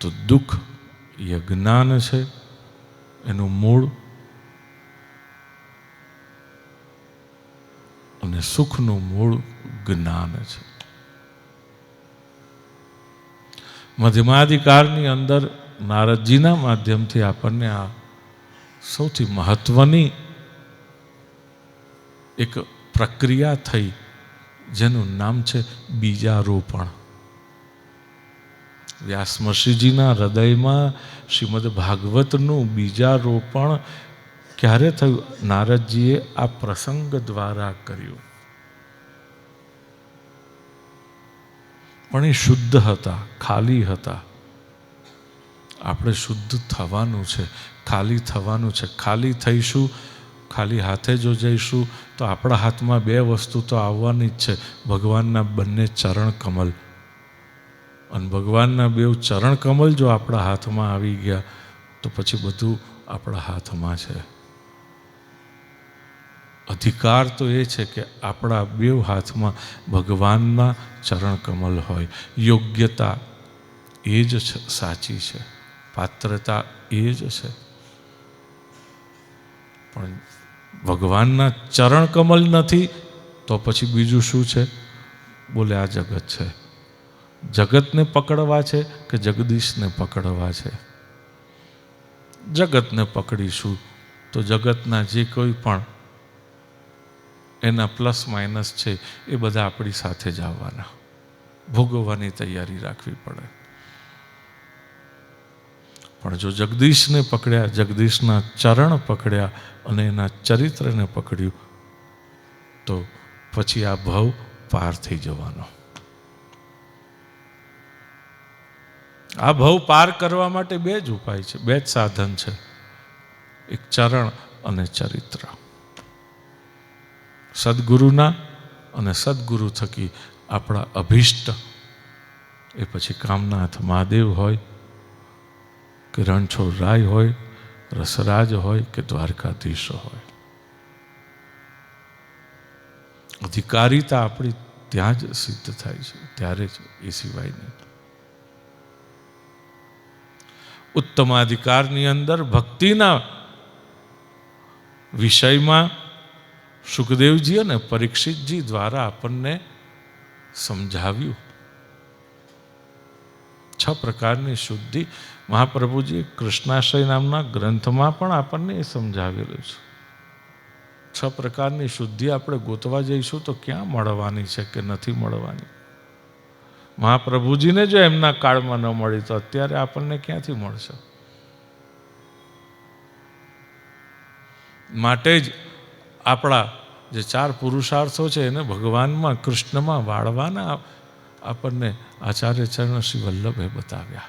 તો દુઃખ એ જ્ઞાન છે, એનું મૂળ. અને સુખનું મૂળ જ્ઞાન છે. મધ્યમાધિકારની અંદર નારદજીના માધ્યમથી આપણને આ સૌથી મહત્વની એક પ્રક્રિયા થઈ, જેનું નામ છે બીજારોપણ. વ્યાસમશીજીના હૃદયમાં શ્રીમદ ભાગવતનું બીજારોપણ ક્યારે થયું? નારદજીએ આ પ્રસંગ દ્વારા કર્યું. પણ એ શુદ્ધ હતા, ખાલી હતા. આપણે શુદ્ધ થવાનું છે, ખાલી થવાનું છે. ખાલી થઈશું, ખાલી હાથે જો જઈશું, તો આપણા હાથમાં બે વસ્તુ તો આવવાની જ છે. ભગવાનના બંને ચરણ કમલ અને ભગવાનના બે ચરણ કમલ જો આપણા હાથમાં આવી ગયા, તો પછી બધું આપણા હાથમાં છે. અધિકાર તો એ છે કે આપણા બે હાથમાં ભગવાનના ચરણ કમલ હોય. યોગ્યતા એ જ સાચી છે. પાત્રતા એ જ છે. પણ ભગવાનના ચરણ કમલ નથી, તો પછી બીજું શું છે? બોલે, આ જગત છે. જગતને પકડવા છે કે જગદીશને પકડવા છે? જગતને પકડીશું તો જગતના જે કોઈ પણ એના પ્લસ માઇનસ છે એ બધા આપણી સાથે જ આવવાના. ભોગવવાની તૈયારી રાખવી પડે. પણ જો જગદીશને પકડ્યા, જગદીશના ચરણ પકડ્યા અને એના ચરિત્રને પકડ્યું, તો પછી આ ભવ પાર થઈ જવાનો. આ ભવ પાર કરવા માટે બે જ ઉપાય છે, બે જ સાધન છે. એક ચરણ અને ચરિત્ર. સદગુરુના અને સદગુરુ થકી આપણા અભિષ્ટ. એ પછી કામનાથ મહાદેવ હોય, કે રણછોડ રાય હોય, રસરાજ હોય, કે દ્વારકાધીશ હોય. અધિકારીતા આપણી ત્યાં જ સિદ્ધ થાય છે, ત્યારે જ એ સિવાય નહીં ઉત્તમાધિકારની અંદર, ભક્તિના વિષયમાં સુખદેવજી અને પરીક્ષિતજી દ્વારા આપણને સમજાવ્યું. છ પ્રકારની શુદ્ધિ. મહાપ્રભુજી કૃષ્ણાશય નામના ગ્રંથમાં પણ આપણને એ સમજાવેલું છે. છ પ્રકારની શુદ્ધિ આપણે ગોતવા જઈશું તો ક્યાં મળવાની છે કે નથી મળવાની? મહાપ્રભુજીને જો એમના કાળમાં ન મળી, તો અત્યારે આપણને ક્યાંથી મળશે? માટે જ આપણા જે ચાર પુરુષાર્થો છે, એને ભગવાનમાં, કૃષ્ણમાં વાળવાના આપણને આચાર્ય ચરણ શ્રી વલ્લભે બતાવ્યા.